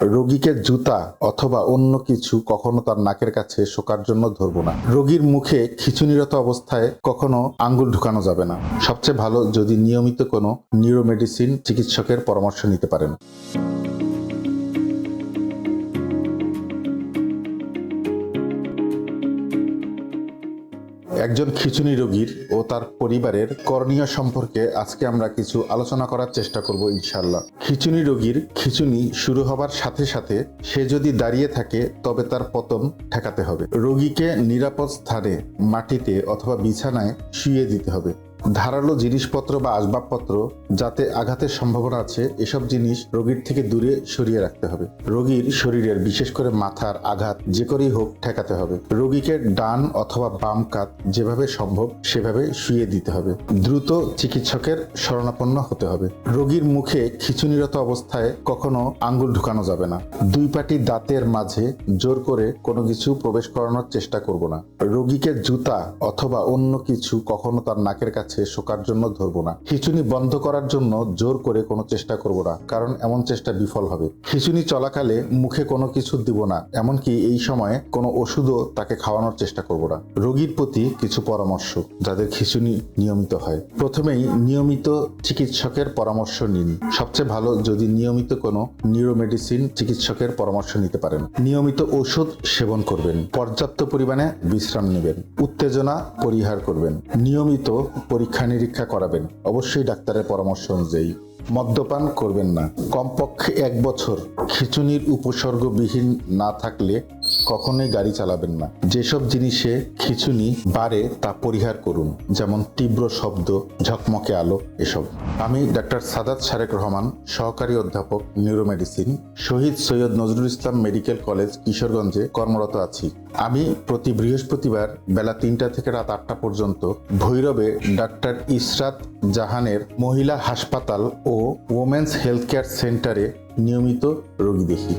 রোগীকে জুতা অথবা অন্য কিছু কখনো তার নাকের কাছে শোকার জন্য ধরবো না। রোগীর মুখে খিচুনিরত অবস্থায় কখনো আঙ্গুল ঢুকানো যাবে না। সবচেয়ে ভালো যদি নিয়মিত কোনো নিউরোমেডিসিন চিকিৎসকের পরামর্শ নিতে পারেন। একজন খিচুনি রোগীর ও তার পরিবারের করণীয় সম্পর্কে আজকে আমরা কিছু আলোচনা করার চেষ্টা করব ইনশাল্লাহ খিচুনি রোগীর খিচুনি শুরু হবার সাথে সাথে সে যদি দাঁড়িয়ে থাকে, তবে তার পতন ঠেকাতে হবে। রোগীকে নিরাপদ স্থানে মাটিতে অথবা বিছানায় শুয়ে দিতে হবে। ধারালো জিনিসপত্র বা আসবাবপত্র যাতে আঘাতের সম্ভাবনা আছে, এসব জিনিস রোগীর থেকে দূরে সরিয়ে রাখতে হবে। রোগীর শরীরের বিশেষ করে মাথার আঘাত যে করেই হোক ঠেকাতে হবে। রোগীকে ডান অথবা বাম কাত যেভাবে সম্ভব সেভাবে শুয়ে দিতে হবে। দ্রুত চিকিৎসকের শরণাপন্ন হতে হবে। রোগীর মুখে খিচুনিরত অবস্থায় কখনো আঙ্গুল ঢুকানো যাবে না। দুই পাটি দাঁতের মাঝে জোর করে কোনো কিছু প্রবেশ করানোর চেষ্টা করব না। রোগীকে জুতা অথবা অন্য কিছু কখনো তার নাকের কাছে শোকার জন্য ধরবো না। খিচুনি বন্ধ করার জন্য জোর করে কোনো চেষ্টা করব না, কারণ এমন চেষ্টা বিফল হবে। খিচুনি চলাকালে মুখে কোনো কিছু দিব না, এমনকি এই সময়ে কোনো ওষুধও তাকে খাওয়ানোর চেষ্টা করব না। রোগীর প্রতি কিছু পরামর্শ, যাদের খিচুনি নিয়মিত হয়। প্রথমেই নিয়মিত চিকিৎসকের পরামর্শ নিন। সবচেয়ে ভালো যদি নিয়মিত কোনো নিউরোমেডিসিন চিকিৎসকের পরামর্শ নিতে পারেন। নিয়মিত ওষুধ সেবন করবেন। পর্যাপ্ত পরিমাণে বিশ্রাম নেবেন। উত্তেজনা পরিহার করবেন। নিয়মিত পরীক্ষা নিরীক্ষা করাবেন। অবশ্যই ডাক্তারের পরামর্শ অনুযায়ী। মদ্যপান করবেন না। কমপক্ষে এক বছর। খিচুনির উপসর্গবিহীন না থাকলে কখনোই গাড়ি চালাবেন না। যেসব জিনিসে খিচুনি বাড়ে তা পরিহার করুন, যেমন তীব্র শব্দ, ঝকমকে আলো, এসব। আমি ডাক্তার সাদাত শারেক রহমান, সহকারী অধ্যাপক, neuromedicine, Shaheed Syed Nazrul Islam medical college, কিশোরগঞ্জে কর্মরত আছি। আমি প্রতি বৃহস্পতিবার বেলা তিনটা থেকে রাত আটটা পর্যন্ত ভৈরবে ডাক্তার ইসরাত জাহানের মহিলা হাসপাতাল ও ওমেন্স হেলথ কেয়ার সেন্টারে নিয়মিত রোগী দেখি।